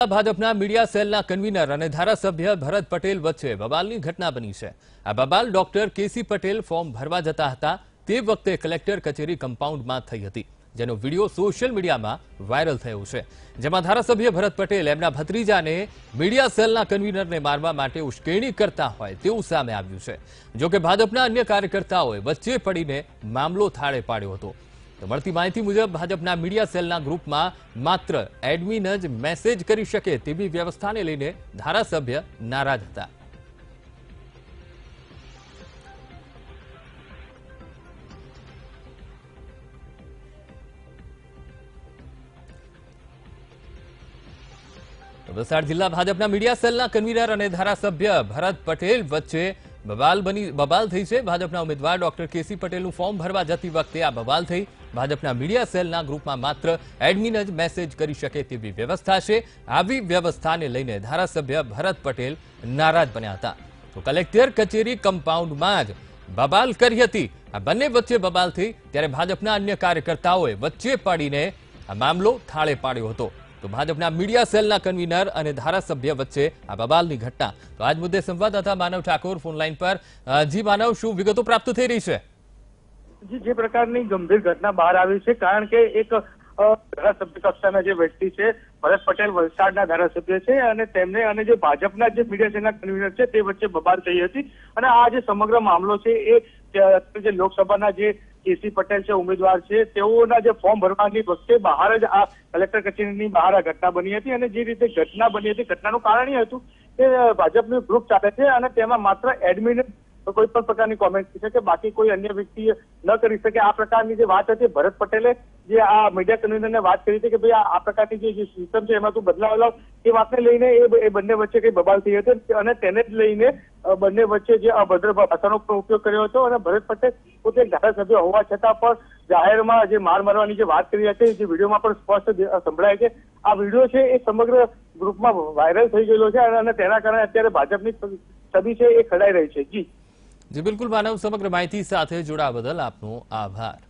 ભાજપના મીડિયા સેલના કન્વીનર અને ધારાસભ્ય ભરત પટેલ વચ્ચે બબાલની ઘટના બની છે. આ બબાલ ડોક્ટર કેસી પટેલ ફોર્મ ભરવા જતા હતા તે વખતે કલેક્ટર કચેરી કમ્પાઉન્ડમાં થઈ હતી, જેનો વીડિયો સોશિયલ મીડિયામાં વાયરલ થયો છે. જેમાં ધારાસભ્ય ભરત પટેલ એમના ભત્રીજાને મીડિયા સેલના કન્વીનરને મારવા માટે ઉશ્કેરણી કરતા હોય તેવું સામે આવ્યું છે. જોકે ભાજપના અન્ય કાર્યકર્તાઓએ વચ્ચે પડીને મામલો થાળે પાડ્યો હતો. તો મળતી માહિતી મુજબ, ભાજપના મીડિયા સેલના ગ્રુપમાં માત્ર એડમિન જ મેસેજ કરી શકે તેવી વ્યવસ્થાને લઈને ધારાસભ્ય નારાજ હતા. વલસાડ જિલ્લા ભાજપના મીડિયા સેલના કન્વીનર અને ધારાસભ્ય ભરત પટેલ વચ્ચે બબાલ બની બબાલ થઈ છે ભાજપના ઉમેદવાર. ડોક્ટર કેસી પટેલનું ફોર્મ ભરવા જતી વખતે આ બબાલ થઈ. ભાજપના મીડિયા સેલના ગ્રુપમાં માત્ર એડમિન જ મેસેજ કરી શકે તેવી વ્યવસ્થા છે. આવી વ્યવસ્થાને લઈને ધારાસભ્ય ભરત પટેલ નારાજ બન્યા હતા. તો કલેક્ટર કચેરી કમ્પાઉન્ડમાં જ બબાલ કરી હતી. આ બંને વચ્ચે બબાલ થઈ ત્યારે ભાજપના અન્ય કાર્યકર્તાઓએ વચ્ચે પાડીને આ મામલો થાળે પાડ્યો હતો. તો ભાજપના મીડિયા સેલના કન્વીનર અને ધારાસભ્ય વચ્ચે આ બબાલની ઘટના. તો આજ મુદ્દે સંવાદદાતા માનવ ઠાકોર ફોનલાઈન પર. જી માનવ, શું વિગતો પ્રાપ્ત થઈ રહી છે? જે પ્રકારની ગંભીર ઘટના બહાર આવી છે, કારણ કે એક ધારાસભ્ય કક્ષાના જે વ્યક્તિ છે, ભરત પટેલ વલસાડના ધારાસભ્ય છે અને તેમને અને જે ભાજપના જે મીડિયા સેલના કન્વીનર છે, તે વચ્ચે બબાલ થઈ હતી. અને આ જે સમગ્ર મામલો છે, એ જે લોકસભાના જે કેસી પટેલ છે, ઉમેદવાર છે, તેઓના જે ફોર્મ ભરવાની વખતે બહાર જ આ કલેક્ટર કચેરીની બહાર આ ઘટના બની હતી અને જે રીતે ઘટના બની હતી, ઘટનાનું કારણ એ હતું કે ભાજપનું ગ્રુપ ચાલે છે અને તેમાં માત્ર એડમિન કોઈ પણ પ્રકારની કોમેન્ટ કરી શકે. બાકી કોઈ અન્ય વ્યક્તિ ન કરી શકે. આ પ્રકારની જે વાત હતી ભરત પટેલે, જે આ મીડિયા કન્વીનરને વાત કરી હતી કે ભાઈ આ પ્રકારની જે- સિસ્ટમ છે એમાં તું બદલાવ લાવ, એ વાતને લઈને એ બંને વચ્ચે કઈ બબાલ થઈ હતી અને તેને જ લઈને બંને વચ્ચે જે અભદ્ર ભાષાનો ઉપયોગ કર્યો હતો અને ભરત પટેલ પોતે એક ધારાસભ્ય હોવા છતાં પણ જાહેરમાં જે માર મારવાની જે વાત કરી હતી, જે વિડીયોમાં પણ સ્પષ્ટ સંભળાય છે. આ વીડિયો છે એ સમગ્ર ગ્રુપમાં વાયરલ થઈ ગયેલો છે અને તેના કારણે અત્યારે ભાજપની છબી છે એ ખડાઈ રહી છે. જી. જી બિલકુલ માનવ સમગ્ર માહિતી સાથે જોડાવા બદલ આપનો આભાર.